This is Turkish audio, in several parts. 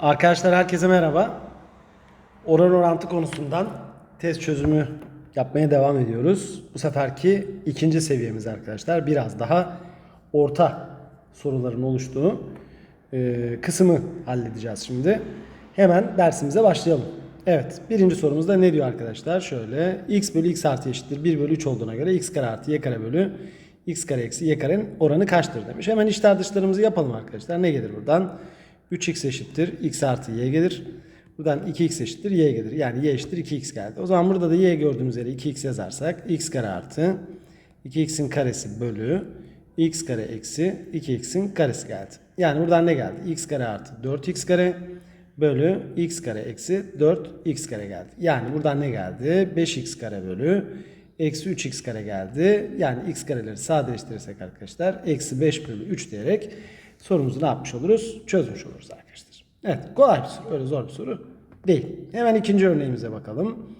Arkadaşlar herkese merhaba. Oran orantı konusundan test çözümü yapmaya devam ediyoruz. Bu seferki ikinci seviyemiz arkadaşlar. Biraz daha orta soruların oluştuğu e, kısmı halledeceğiz şimdi. Hemen dersimize başlayalım. Evet birinci sorumuzda ne diyor arkadaşlar? Şöyle x bölü x artı eşittir 1 bölü 3 olduğuna göre x kare artı y kare bölü x kare eksi y karenin oranı kaçtır demiş. Hemen içler dışlarımızı yapalım arkadaşlar. Ne gelir buradan? 3x eşittir x artı y gelir. Buradan 2x eşittir y gelir. Yani y eşittir 2x geldi. O zaman burada da y gördüğümüz yere 2x yazarsak x kare artı 2x'in karesi bölü x kare eksi 2x'in karesi geldi. Yani buradan ne geldi? x kare artı 4x kare bölü x kare eksi 4x kare geldi. Yani buradan ne geldi? 5x kare bölü eksi 3x kare geldi. Yani x kareleri sadeleştirirsek arkadaşlar eksi 5 bölü 3 diyerek sorumuzu ne yapmış oluruz? Çözmüş oluruz arkadaşlar. Evet kolay bir soru. Öyle zor bir soru değil. Hemen ikinci örneğimize bakalım.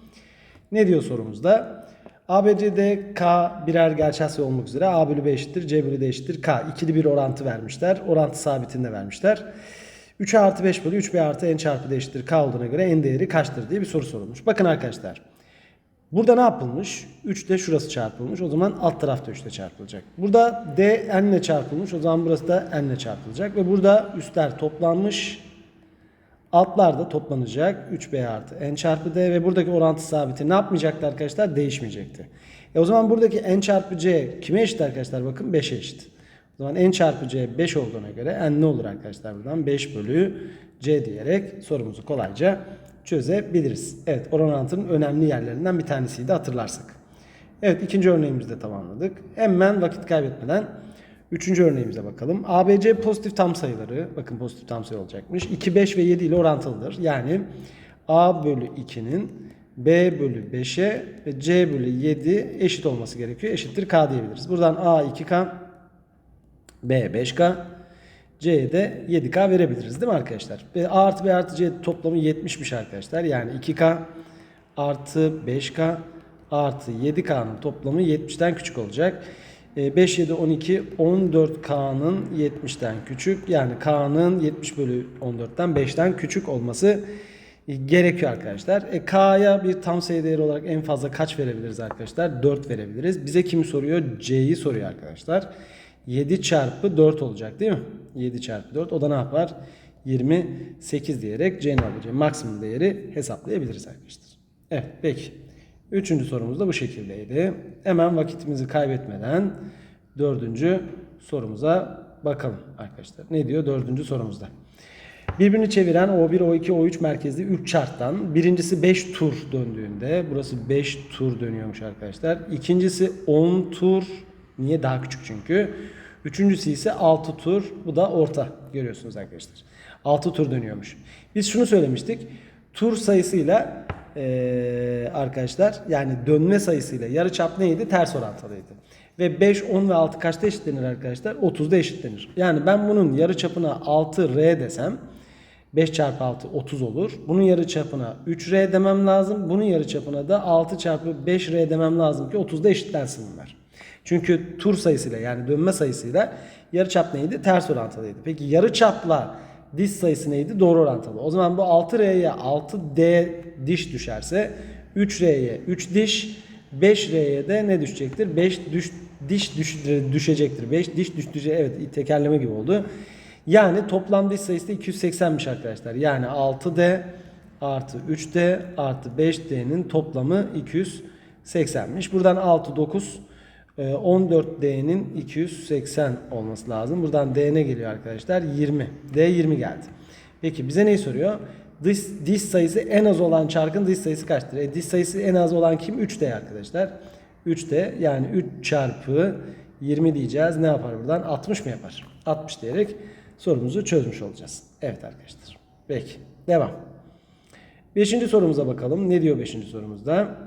Ne diyor sorumuzda? ABCD K birer gerçel olmak üzere A bölü B eşittir C bölü D eşittir K. ikili bir orantı vermişler. Orantı sabitinde vermişler. 3 artı 5 bölü 3B artı N çarpı D eşittir K olduğuna göre N değeri kaçtır diye bir soru sorulmuş. Bakın arkadaşlar. Burada ne yapılmış? 3 de şurası çarpılmış. O zaman alt tarafta 3 ile çarpılacak. Burada D N ile çarpılmış. O zaman burası da N ile çarpılacak. Ve burada üstler toplanmış. Altlar da toplanacak. 3B artı N çarpı D ve buradaki orantı sabiti ne yapmayacaktı arkadaşlar? Değişmeyecekti. E o zaman buradaki N çarpı C kime eşit arkadaşlar? Bakın 5'e eşit. O zaman N çarpı C 5 olduğuna göre N ne olur arkadaşlar buradan? 5 bölü C diyerek sorumuzu kolayca çözebiliriz. Evet oran orantının önemli yerlerinden bir tanesiydi hatırlarsak. Evet ikinci örneğimizi de tamamladık. Hemen vakit kaybetmeden üçüncü örneğimize bakalım. ABC pozitif tam sayıları, bakın pozitif tam sayı olacakmış. 2, 5 ve 7 ile orantılıdır. Yani A bölü 2'nin B bölü 5'e ve C bölü 7 eşit olması gerekiyor. Eşittir K diyebiliriz. Buradan A 2K, B 5K, C'ye de 7K verebiliriz değil mi arkadaşlar? A artı B artı C toplamı 70'miş arkadaşlar. Yani 2K artı 5K artı 7K'nın toplamı 70'ten küçük olacak. E, 5, 7, 12, 14K'nın 70'ten küçük. Yani K'nın 70 bölü 14'ten 5'ten küçük olması gerekiyor arkadaşlar. E, K'ya bir tam sayı değeri olarak en fazla kaç verebiliriz arkadaşlar? 4 verebiliriz. Bize kimi soruyor? C'yi soruyor arkadaşlar. 7 çarpı 4 olacak değil mi? 7 çarpı 4 o da ne yapar? 28 diyerek C'nin alabileceği maksimum değeri hesaplayabiliriz arkadaşlar. Evet peki. Üçüncü sorumuz da bu şekildeydi. Hemen vakitimizi kaybetmeden dördüncü sorumuza bakalım arkadaşlar. Ne diyor dördüncü sorumuzda? Birbirini çeviren O1, O2, O3 merkezli 3 çarktan birincisi 5 tur döndüğünde burası 5 tur dönüyormuş arkadaşlar. İkincisi 10 tur niye daha küçük çünkü. Üçüncüsü ise 6 tur bu da orta görüyorsunuz arkadaşlar. 6 tur dönüyormuş. Biz şunu söylemiştik. Tur sayısıyla eee, arkadaşlar yani dönme sayısıyla yarıçap neydi? Ters orantılıydı. Ve 5, 10 ve 6 kaçta eşitlenir arkadaşlar? 30'da eşitlenir. Yani ben bunun yarıçapına 6R desem 5 çarpı 6 30 olur. Bunun yarıçapına 3R demem lazım. Bunun yarıçapına da 6 çarpı 5R demem lazım ki 30'da eşitlensin bunlar. Çünkü tur sayısıyla yani dönme sayısıyla yarıçap neydi? Ters orantılıydı. Peki yarıçapla diş sayısı neydi? Doğru orantılı. O zaman bu 6R'ye 6D diş düşerse 3R'ye 3 diş 5R'ye de ne düşecektir? 5 düş, diş düş, düşecektir. 5 diş düş, düşe, evet tekerleme gibi oldu. Yani toplam diş sayısı da 280'miş arkadaşlar. Yani 6D artı 3D artı 5D'nin toplamı 280'miş. Buradan 6, 9, e, 14D'nin 280 olması lazım. Buradan D ne geliyor arkadaşlar? 20. D 20 geldi. Peki bize neyi soruyor? Diş, diş sayısı en az olan çarkın diş sayısı kaçtır? E, diş sayısı en az olan kim? 3D arkadaşlar. 3D yani 3 çarpı 20 diyeceğiz. Ne yapar buradan? 60 mı yapar? 60 diyerek sorumuzu çözmüş olacağız. Evet arkadaşlar. Peki. Devam. Beşinci sorumuza bakalım. Ne diyor beşinci sorumuzda?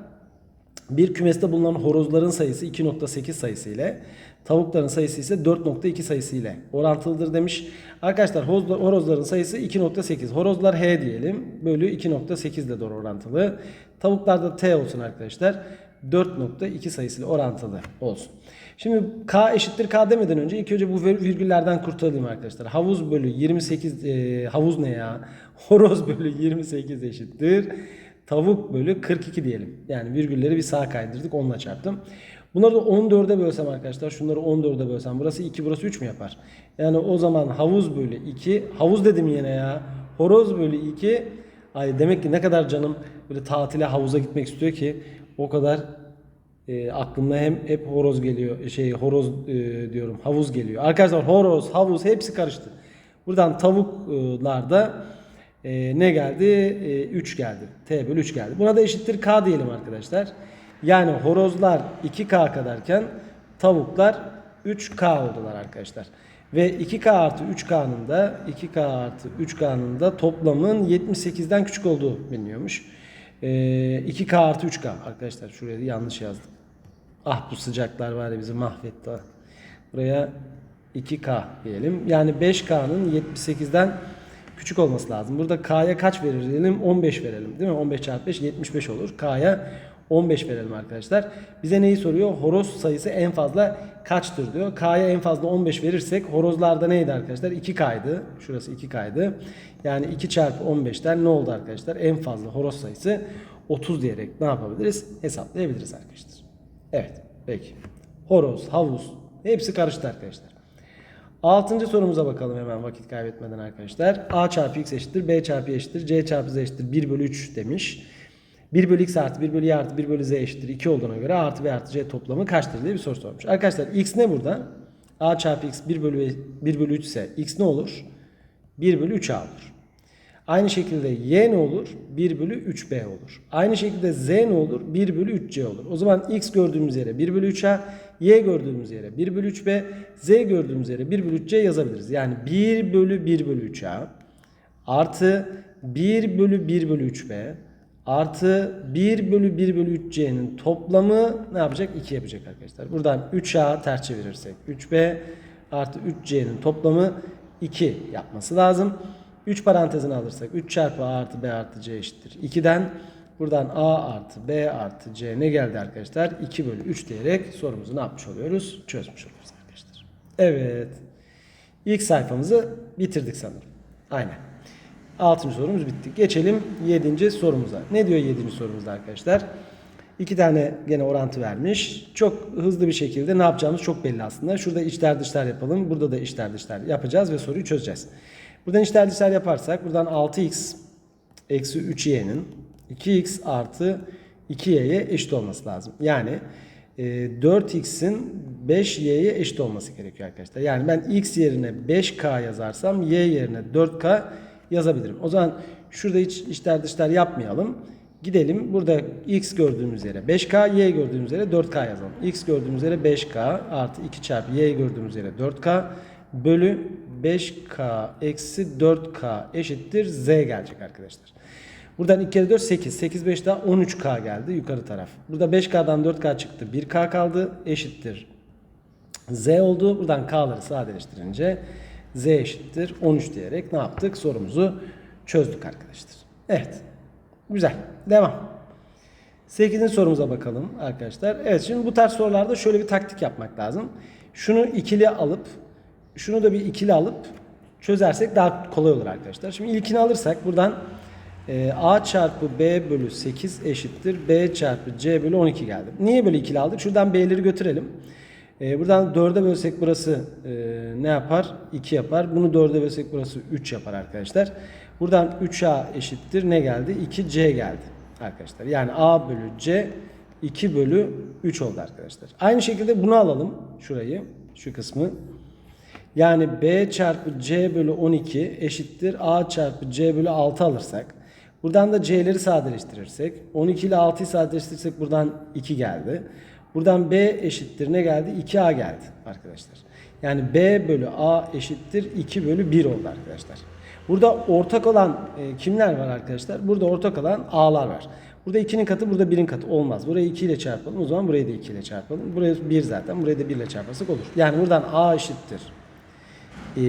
Bir kümeste bulunan horozların sayısı 2.8 sayısı ile tavukların sayısı ise 4.2 sayısı ile orantılıdır demiş. Arkadaşlar horoz- horozların sayısı 2.8. Horozlar H diyelim. Bölü 2.8 ile doğru orantılı. Tavuklarda T olsun arkadaşlar. 4.2 sayısıyla orantılı olsun. Şimdi k eşittir k demeden önce ilk önce bu vir- virgüllerden kurtulalım arkadaşlar. Havuz bölü 28 e, havuz ne ya? Horoz bölü 28 eşittir. Tavuk bölü 42 diyelim. Yani virgülleri bir sağa kaydırdık onunla çarptım. Bunları da 14'e bölsem arkadaşlar şunları 14'e bölsem burası 2 burası 3 mü yapar? Yani o zaman havuz bölü 2 havuz dedim yine ya. Horoz bölü 2 Ay demek ki ne kadar canım böyle tatile havuza gitmek istiyor ki o kadar e, aklımda hem hep horoz geliyor şey horoz e, diyorum havuz geliyor. Arkadaşlar horoz havuz hepsi karıştı. Buradan tavuklarda e, ne geldi? E, 3 geldi. T bölü 3 geldi. Buna da eşittir K diyelim arkadaşlar. Yani horozlar 2K kadarken tavuklar 3K oldular arkadaşlar. Ve 2K artı 3K'nın da 2K artı 3K'nın da toplamın 78'den küçük olduğu biliniyormuş. Ee, 2K artı 3K arkadaşlar şuraya yanlış yazdım. Ah bu sıcaklar var ya bizi mahvetti. Buraya 2K diyelim. Yani 5K'nın 78'den küçük olması lazım. Burada K'ya kaç verir diyelim? 15 verelim değil mi? 15 çarpı 5 75 olur. K'ya 15 verelim arkadaşlar. Bize neyi soruyor? Horoz sayısı en fazla kaçtır diyor. K'ya en fazla 15 verirsek horozlarda neydi arkadaşlar? 2K'ydı. Şurası 2K'ydı. Yani 2 çarpı 15'ten ne oldu arkadaşlar? En fazla horoz sayısı 30 diyerek ne yapabiliriz? Hesaplayabiliriz arkadaşlar. Evet. Peki. Horoz, havuz hepsi karıştı arkadaşlar. Altıncı sorumuza bakalım hemen vakit kaybetmeden arkadaşlar. A çarpı x eşittir, B çarpı y eşittir, C çarpı z eşittir 1 bölü 3 demiş. 1 bölü x artı 1 bölü y artı 1 bölü z eşittir 2 olduğuna göre artı b artı c toplamı kaçtır diye bir soru sormuş. Arkadaşlar x ne burada? A çarpı x 1 bölü 1 bölü 3 ise x ne olur? 1 bölü 3a olur. Aynı şekilde y ne olur? 1 bölü 3b olur. Aynı şekilde z ne olur? 1 bölü 3c olur. O zaman x gördüğümüz yere 1 bölü 3a, y gördüğümüz yere 1 bölü 3b, z gördüğümüz yere 1 bölü 3c yazabiliriz. Yani 1 bölü 1 bölü 3a artı 1 bölü 1 bölü 3b artı 1 bölü 1 bölü 3c'nin toplamı ne yapacak? 2 yapacak arkadaşlar. Buradan 3a ters çevirirsek 3b artı 3c'nin toplamı 2 yapması lazım. 3 parantezini alırsak 3 çarpı a artı b artı c eşittir. 2'den buradan a artı b artı c ne geldi arkadaşlar? 2 bölü 3 diyerek sorumuzu ne yapmış oluyoruz? Çözmüş oluyoruz arkadaşlar. Evet. İlk sayfamızı bitirdik sanırım. Aynen. Altıncı sorumuz bitti. Geçelim yedinci sorumuza. Ne diyor yedinci sorumuzda arkadaşlar? İki tane gene orantı vermiş. Çok hızlı bir şekilde ne yapacağımız çok belli aslında. Şurada içler dışlar yapalım. Burada da içler dışlar yapacağız ve soruyu çözeceğiz. Buradan içler dışlar yaparsak buradan 6x eksi 3y'nin 2x artı 2y'ye eşit olması lazım. Yani e, 4x'in 5y'ye eşit olması gerekiyor arkadaşlar. Yani ben x yerine 5k yazarsam y yerine 4k yazabilirim. O zaman şurada hiç içler dışlar yapmayalım. Gidelim burada x gördüğümüz yere 5k, y gördüğümüz yere 4k yazalım. x gördüğümüz yere 5k artı 2 çarpı y gördüğümüz yere 4k bölü 5k eksi 4k eşittir z gelecek arkadaşlar. Buradan 2 kere 4 8. 8 5 daha 13k geldi yukarı taraf. Burada 5k'dan 4k çıktı. 1k kaldı eşittir. Z oldu. Buradan k'ları sadeleştirince z eşittir 13 diyerek ne yaptık? Sorumuzu çözdük arkadaşlar. Evet. Güzel. Devam. 8. sorumuza bakalım arkadaşlar. Evet şimdi bu tarz sorularda şöyle bir taktik yapmak lazım. Şunu ikili alıp şunu da bir ikili alıp çözersek daha kolay olur arkadaşlar. Şimdi ilkini alırsak buradan e, a çarpı b bölü 8 eşittir b çarpı c bölü 12 geldi. Niye böyle ikili aldık? Şuradan b'leri götürelim. E, buradan 4'e bölsek burası e, ne yapar? 2 yapar. Bunu 4'e bölsek burası 3 yapar arkadaşlar. Buradan 3a eşittir ne geldi? 2c geldi arkadaşlar. Yani a bölü c 2 bölü 3 oldu arkadaşlar. Aynı şekilde bunu alalım. Şurayı. Şu kısmı. Yani b çarpı c bölü 12 eşittir a çarpı c bölü 6 alırsak. Buradan da c'leri sadeleştirirsek. 12 ile 6'yı sadeleştirirsek buradan 2 geldi. Buradan b eşittir ne geldi? 2a geldi arkadaşlar. Yani b bölü a eşittir 2 bölü 1 oldu arkadaşlar. Burada ortak olan e, kimler var arkadaşlar? Burada ortak olan a'lar var. Burada 2'nin katı burada 1'in katı olmaz. Burayı 2 ile çarpalım. O zaman burayı da 2 ile çarpalım. Buraya 1 zaten. Burayı da 1 ile çarparsak olur. Yani buradan a eşittir. E,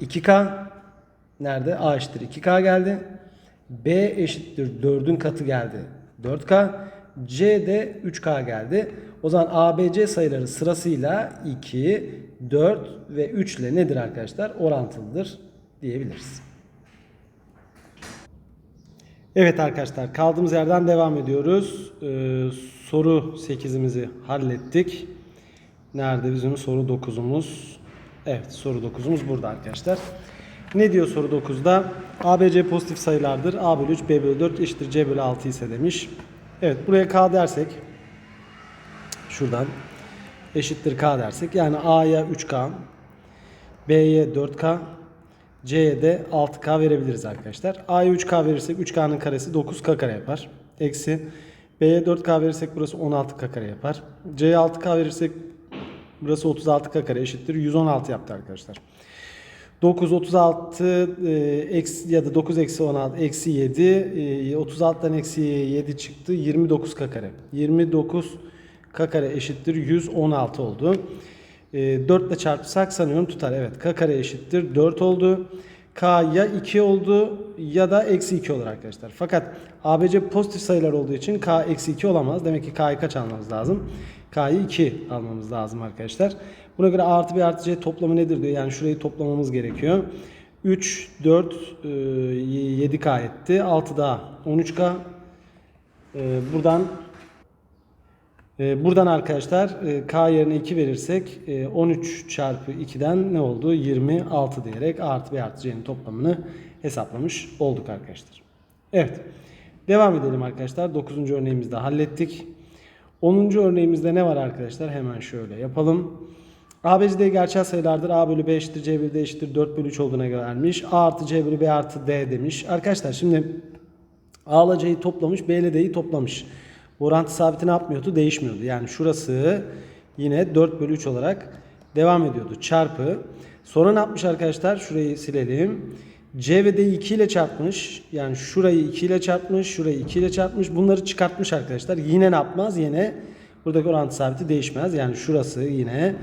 2k nerede? a eşittir 2k geldi. b eşittir 4'ün katı geldi. 4k. C'de 3K geldi. O zaman ABC sayıları sırasıyla 2, 4 ve 3 ile nedir arkadaşlar? Orantılıdır diyebiliriz. Evet arkadaşlar kaldığımız yerden devam ediyoruz. Ee, soru 8'imizi hallettik. Nerede bizim soru 9'umuz? Evet soru 9'umuz burada arkadaşlar. Ne diyor soru 9'da? ABC pozitif sayılardır. A bölü 3, B bölü 4 eşittir C bölü 6 ise demiş. Evet buraya K dersek şuradan eşittir K dersek yani A'ya 3K B'ye 4K C'ye de 6K verebiliriz arkadaşlar. A'ya 3K verirsek 3K'nın karesi 9K kare yapar. Eksi B'ye 4K verirsek burası 16K kare yapar. C'ye 6K verirsek burası 36K kare eşittir. 116 yaptı arkadaşlar. 9, 36 e, eksi ya da 9 eksi 16 eksi 7 e, 36'dan eksi 7 çıktı. 29 k kare. 29 k kare eşittir. 116 oldu. E, 4 ile çarpsak sanıyorum tutar. Evet k kare eşittir. 4 oldu. K ya 2 oldu ya da eksi 2 olur arkadaşlar. Fakat ABC pozitif sayılar olduğu için k eksi 2 olamaz. Demek ki k'yı kaç almamız lazım k'yı 2 almamız lazım arkadaşlar Buna göre A artı B artı C toplamı nedir diyor. Yani şurayı toplamamız gerekiyor. 3, 4, 7K etti. 6 daha 13K. E, Buradan e, buradan arkadaşlar e, K yerine 2 verirsek 13 çarpı 2'den ne oldu? 26 diyerek A artı B artı C'nin toplamını hesaplamış olduk arkadaşlar. Evet. Devam edelim arkadaşlar. 9. örneğimizde hallettik. 10. örneğimizde ne var arkadaşlar? Hemen şöyle yapalım. ABCD gerçel sayılardır. A bölü B eşittir C bölü D eşittir 4 bölü 3 olduğuna göre vermiş. A artı C bölü B artı D demiş. Arkadaşlar şimdi A ile C'yi toplamış. B ile D'yi toplamış. Orantı sabiti ne yapmıyordu? Değişmiyordu. Yani şurası yine 4 bölü 3 olarak devam ediyordu. Çarpı. Sonra ne yapmış arkadaşlar? Şurayı silelim. C ve D'yi 2 ile çarpmış. Yani şurayı 2 ile çarpmış. Şurayı 2 ile çarpmış. Bunları çıkartmış arkadaşlar. Yine ne yapmaz? Yine buradaki orantı sabiti değişmez. Yani şurası yine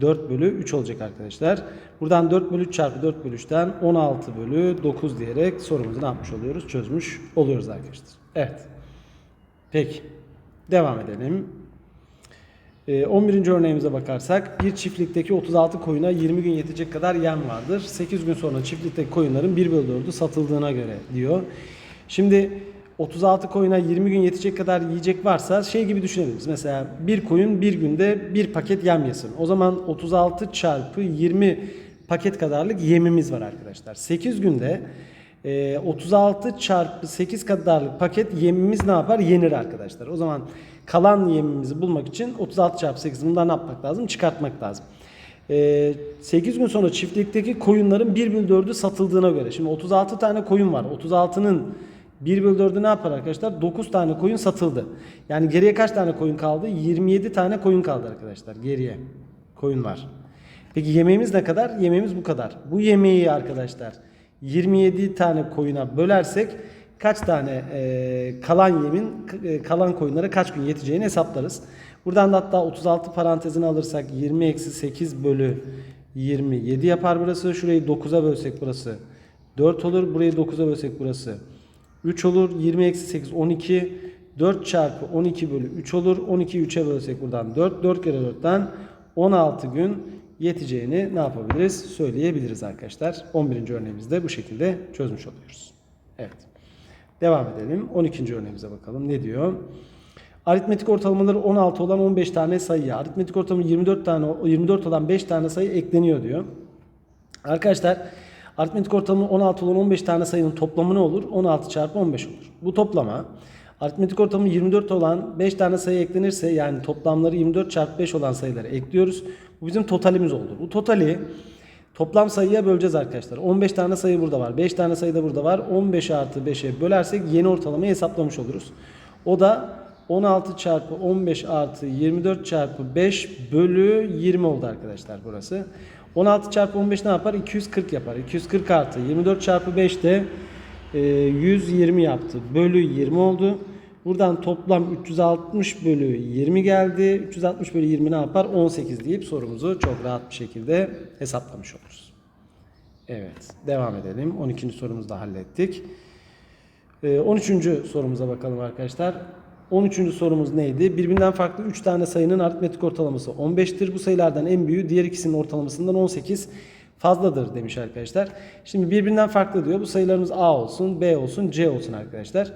4 bölü 3 olacak arkadaşlar. Buradan 4 bölü 3 çarpı 4 bölü 3'ten 16 bölü 9 diyerek sorumuzu ne yapmış oluyoruz? Çözmüş oluyoruz arkadaşlar. Evet. Peki. Devam edelim. Ee, 11. örneğimize bakarsak bir çiftlikteki 36 koyuna 20 gün yetecek kadar yem vardır. 8 gün sonra çiftlikteki koyunların 1 bölü 4'ü satıldığına göre diyor. Şimdi 36 koyuna 20 gün yetecek kadar yiyecek varsa şey gibi düşünebiliriz. Mesela bir koyun bir günde bir paket yem yesin. O zaman 36 çarpı 20 paket kadarlık yemimiz var arkadaşlar. 8 günde 36 çarpı 8 kadarlık paket yemimiz ne yapar? Yenir arkadaşlar. O zaman kalan yemimizi bulmak için 36 çarpı 8 bundan ne yapmak lazım? Çıkartmak lazım. 8 gün sonra çiftlikteki koyunların 1 bölü 4'ü satıldığına göre. Şimdi 36 tane koyun var. 36'nın 1 bölü 4'ü ne yapar arkadaşlar? 9 tane koyun satıldı. Yani geriye kaç tane koyun kaldı? 27 tane koyun kaldı arkadaşlar. Geriye koyun var. Peki yemeğimiz ne kadar? Yemeğimiz bu kadar. Bu yemeği arkadaşlar 27 tane koyuna bölersek kaç tane e, kalan yemin e, kalan koyunlara kaç gün yeteceğini hesaplarız. Buradan da hatta 36 parantezini alırsak 20 eksi 8 bölü 27 yapar burası. Şurayı 9'a bölsek burası 4 olur. Burayı 9'a bölsek burası 3 olur. 20 eksi 8 12. 4 çarpı 12 bölü 3 olur. 12'yi 3'e bölsek buradan 4. 4 kere 4'ten 16 gün yeteceğini ne yapabiliriz? Söyleyebiliriz arkadaşlar. 11. örneğimizde bu şekilde çözmüş oluyoruz. Evet. Devam edelim. 12. örneğimize bakalım. Ne diyor? Aritmetik ortalamaları 16 olan 15 tane sayıya aritmetik ortalama 24 tane 24 olan 5 tane sayı ekleniyor diyor. Arkadaşlar Aritmetik ortalama 16 olan 15 tane sayının toplamı ne olur? 16 çarpı 15 olur. Bu toplama aritmetik ortalama 24 olan 5 tane sayı eklenirse yani toplamları 24 çarpı 5 olan sayıları ekliyoruz. Bu bizim totalimiz oldu. Bu totali toplam sayıya böleceğiz arkadaşlar. 15 tane sayı burada var. 5 tane sayı da burada var. 15 artı 5'e bölersek yeni ortalamayı hesaplamış oluruz. O da 16 çarpı 15 artı 24 çarpı 5 bölü 20 oldu arkadaşlar burası. 16 çarpı 15 ne yapar? 240 yapar. 240 artı 24 çarpı 5 de 120 yaptı. Bölü 20 oldu. Buradan toplam 360 bölü 20 geldi. 360 bölü 20 ne yapar? 18 deyip sorumuzu çok rahat bir şekilde hesaplamış oluruz. Evet. Devam edelim. 12. sorumuzu da hallettik. E, 13. sorumuza bakalım arkadaşlar. 13. sorumuz neydi? Birbirinden farklı 3 tane sayının aritmetik ortalaması 15'tir. Bu sayılardan en büyüğü diğer ikisinin ortalamasından 18 fazladır demiş arkadaşlar. Şimdi birbirinden farklı diyor. Bu sayılarımız A olsun, B olsun, C olsun arkadaşlar.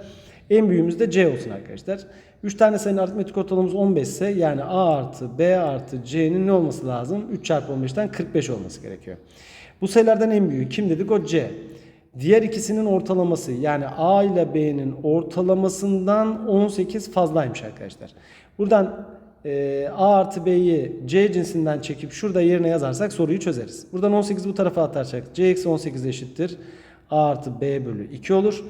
En büyüğümüz de C olsun arkadaşlar. 3 tane sayının aritmetik ortalamamız 15 ise yani A artı B artı C'nin ne olması lazım? 3 çarpı 15'ten 45 olması gerekiyor. Bu sayılardan en büyüğü kim dedik? O C. Diğer ikisinin ortalaması yani A ile B'nin ortalamasından 18 fazlaymış arkadaşlar. Buradan e, A artı B'yi C cinsinden çekip şurada yerine yazarsak soruyu çözeriz. Buradan 18 bu tarafa atarsak C eksi 18 eşittir. A artı B bölü 2 olur.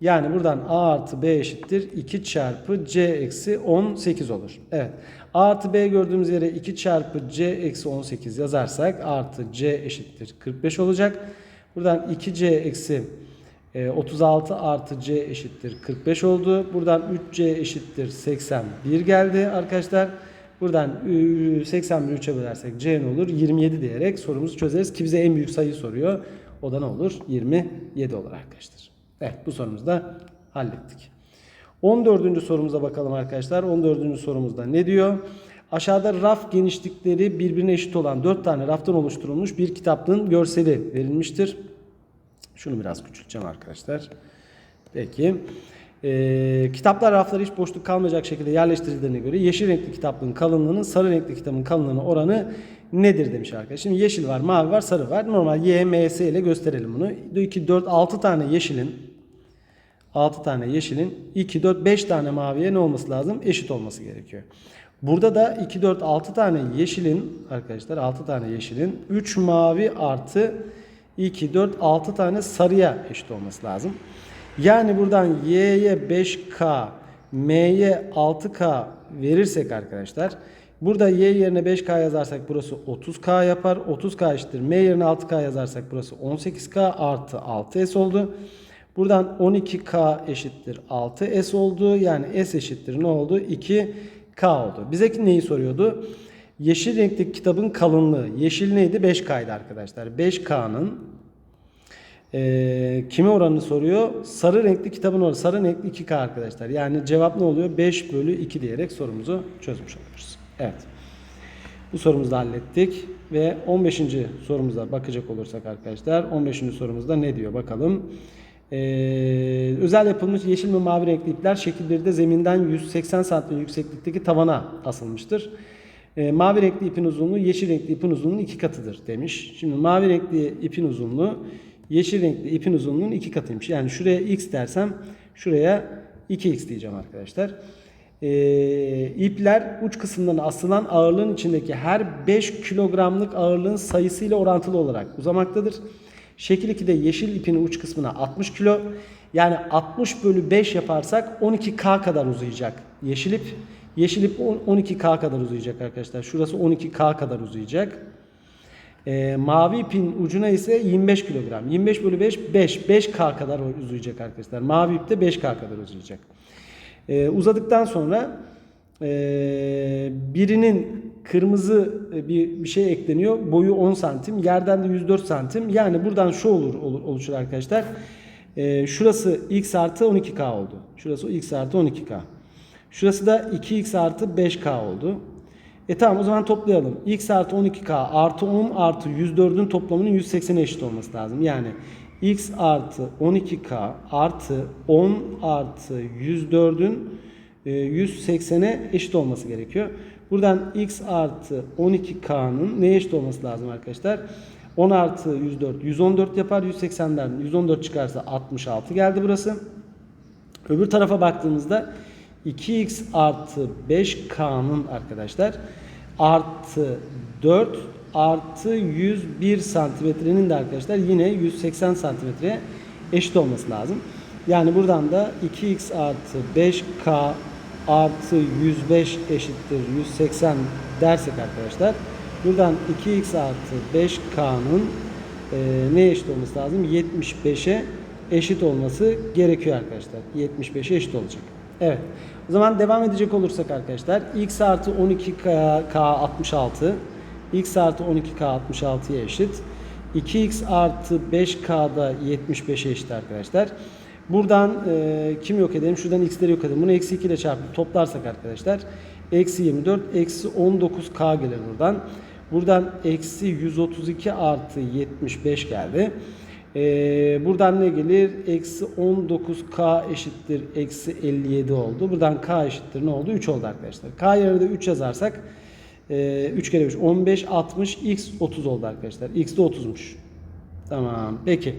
Yani buradan A artı B eşittir 2 çarpı C eksi 18 olur. Evet. A artı B gördüğümüz yere 2 çarpı C eksi 18 yazarsak artı C eşittir 45 olacak. Buradan 2C eksi e, 36 artı C eşittir 45 oldu. Buradan 3C eşittir 81 geldi arkadaşlar. Buradan 81 3'e bölersek C ne olur? 27 diyerek sorumuzu çözeriz ki bize en büyük sayıyı soruyor. O da ne olur? 27 olur arkadaşlar. Evet bu sorumuzu da hallettik. 14. sorumuza bakalım arkadaşlar. 14. sorumuzda ne diyor? Aşağıda raf genişlikleri birbirine eşit olan 4 tane raftan oluşturulmuş bir kitaplığın görseli verilmiştir. Şunu biraz küçülteceğim arkadaşlar. Peki. Ee, kitaplar rafları hiç boşluk kalmayacak şekilde yerleştirildiğine göre yeşil renkli kitaplığın kalınlığının sarı renkli kitabın kalınlığına oranı nedir demiş arkadaşlar. Şimdi yeşil var, mavi var, sarı var. Normal Y, ile gösterelim bunu. 2, 4, 6 tane yeşilin 6 tane yeşilin 2, 4, 5 tane maviye ne olması lazım? Eşit olması gerekiyor. Burada da 2, 4, 6 tane yeşilin arkadaşlar 6 tane yeşilin 3 mavi artı 2, 4, 6 tane sarıya eşit olması lazım. Yani buradan Y'ye 5K, M'ye 6K verirsek arkadaşlar burada Y yerine 5K yazarsak burası 30K yapar. 30K eşittir. M yerine 6K yazarsak burası 18K artı 6S oldu. Buradan 12K eşittir 6S oldu. Yani S eşittir ne oldu? 2K oldu. Bize neyi soruyordu? Yeşil renkli kitabın kalınlığı. Yeşil neydi? 5K'ydı arkadaşlar. 5K'nın e, kime oranını soruyor? Sarı renkli kitabın oranı. Sarı renkli 2K arkadaşlar. Yani cevap ne oluyor? 5 bölü 2 diyerek sorumuzu çözmüş oluruz. Evet. Bu sorumuzu da hallettik. Ve 15. sorumuza bakacak olursak arkadaşlar. 15. sorumuzda ne diyor bakalım. Ee, özel yapılmış yeşil ve mavi renkli ipler şekilleri de zeminden 180 santim yükseklikteki tavana asılmıştır. Ee, mavi renkli ipin uzunluğu yeşil renkli ipin uzunluğunun iki katıdır demiş. Şimdi mavi renkli ipin uzunluğu yeşil renkli ipin uzunluğunun iki katıymış. Yani şuraya x dersem şuraya 2x diyeceğim arkadaşlar. Ee, ipler uç kısımlarına asılan ağırlığın içindeki her 5 kilogramlık ağırlığın sayısıyla orantılı olarak uzamaktadır. Şekil 2'de yeşil ipin uç kısmına 60 kilo. Yani 60 bölü 5 yaparsak 12K kadar uzayacak yeşil ip. Yeşil ip 12K kadar uzayacak arkadaşlar. Şurası 12K kadar uzayacak. Ee, mavi ipin ucuna ise 25 kilogram. 25 bölü 5 5. 5K kadar uzayacak arkadaşlar. Mavi ip de 5K kadar uzayacak. Ee, uzadıktan sonra e, birinin kırmızı e, bir, bir şey ekleniyor. Boyu 10 santim. Yerden de 104 santim. Yani buradan şu olur, olur oluşur arkadaşlar. Ee, şurası x artı 12k oldu. Şurası x artı 12k. Şurası da 2x artı 5k oldu. E tamam o zaman toplayalım. x artı 12k artı 10 artı 104'ün toplamının 180'e eşit olması lazım. Yani x artı 12k artı 10 artı 104'ün 180'e eşit olması gerekiyor. Buradan x artı 12k'nın neye eşit olması lazım arkadaşlar? 10 artı 104 114 yapar. 180'den 114 çıkarsa 66 geldi burası. Öbür tarafa baktığımızda 2x artı 5k'nın arkadaşlar artı 4 artı 101 santimetrenin de arkadaşlar yine 180 santimetreye eşit olması lazım. Yani buradan da 2x artı 5k artı 105 eşittir 180 dersek arkadaşlar. Buradan 2x artı 5k'nın e, ne eşit olması lazım? 75'e eşit olması gerekiyor arkadaşlar. 75'e eşit olacak. Evet. O zaman devam edecek olursak arkadaşlar. x artı 12k 66 x artı 12k 66'ya eşit. 2x artı 5k da 75'e eşit arkadaşlar. Buradan e, kim yok edelim? Şuradan x'leri yok edelim. Bunu eksi 2 ile çarpıp toplarsak arkadaşlar. Eksi 24, eksi 19k gelir buradan. Buradan eksi 132 artı 75 geldi. E, buradan ne gelir? Eksi 19k eşittir eksi 57 oldu. Buradan k eşittir ne oldu? 3 oldu arkadaşlar. k yerine de 3 yazarsak e, 3 kere 3 15, 60, x 30 oldu arkadaşlar. x de 30'muş. Tamam. Peki.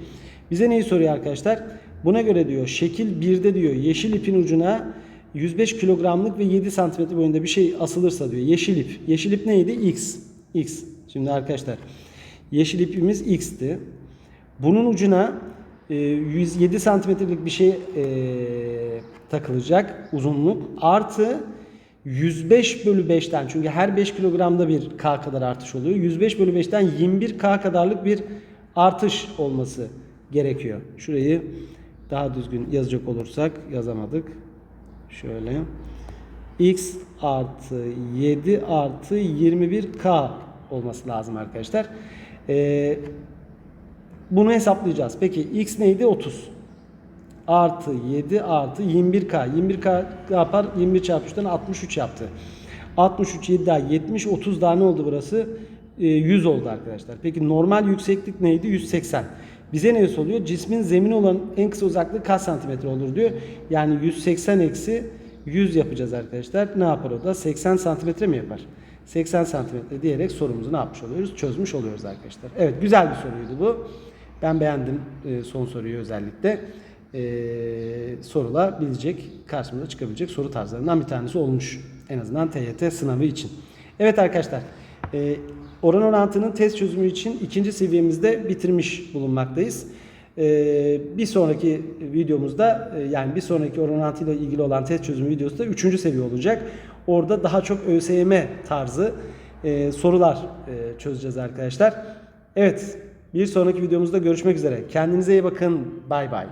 Bize neyi soruyor arkadaşlar? Buna göre diyor şekil 1'de diyor yeşil ipin ucuna 105 kilogramlık ve 7 santimetre boyunda bir şey asılırsa diyor. Yeşil ip. Yeşil ip neydi? X. X. Şimdi arkadaşlar yeşil ipimiz X'ti. Bunun ucuna e, 107 santimetrelik bir şey e, takılacak uzunluk. Artı 105 bölü 5'ten çünkü her 5 kilogramda bir K kadar artış oluyor. 105 bölü 5'ten 21 K kadarlık bir artış olması gerekiyor. Şurayı daha düzgün yazacak olursak yazamadık. Şöyle. X artı 7 artı 21K olması lazım arkadaşlar. Ee, bunu hesaplayacağız. Peki X neydi? 30 artı 7 artı 21K. 21K ne yapar? 21 çarpı 3'ten 63 yaptı. 63, 7 daha 70, 30 daha ne oldu burası? Ee, 100 oldu arkadaşlar. Peki normal yükseklik neydi? 180. Bize ne soruyor? Cismin zemin olan en kısa uzaklığı kaç santimetre olur diyor. Yani 180 eksi 100 yapacağız arkadaşlar. Ne yapar o da? 80 santimetre mi yapar? 80 santimetre diyerek sorumuzu ne yapmış oluyoruz? Çözmüş oluyoruz arkadaşlar. Evet güzel bir soruydu bu. Ben beğendim e, son soruyu özellikle. E, sorulabilecek, karşımıza çıkabilecek soru tarzlarından bir tanesi olmuş. En azından TYT sınavı için. Evet arkadaşlar. E, oran orantının test çözümü için ikinci seviyemizde bitirmiş bulunmaktayız. E, bir sonraki videomuzda e, yani bir sonraki oran orantıyla ilgili olan test çözümü videosu da üçüncü seviye olacak. Orada daha çok ÖSYM tarzı e, sorular e, çözeceğiz arkadaşlar. Evet bir sonraki videomuzda görüşmek üzere. Kendinize iyi bakın. Bay bay.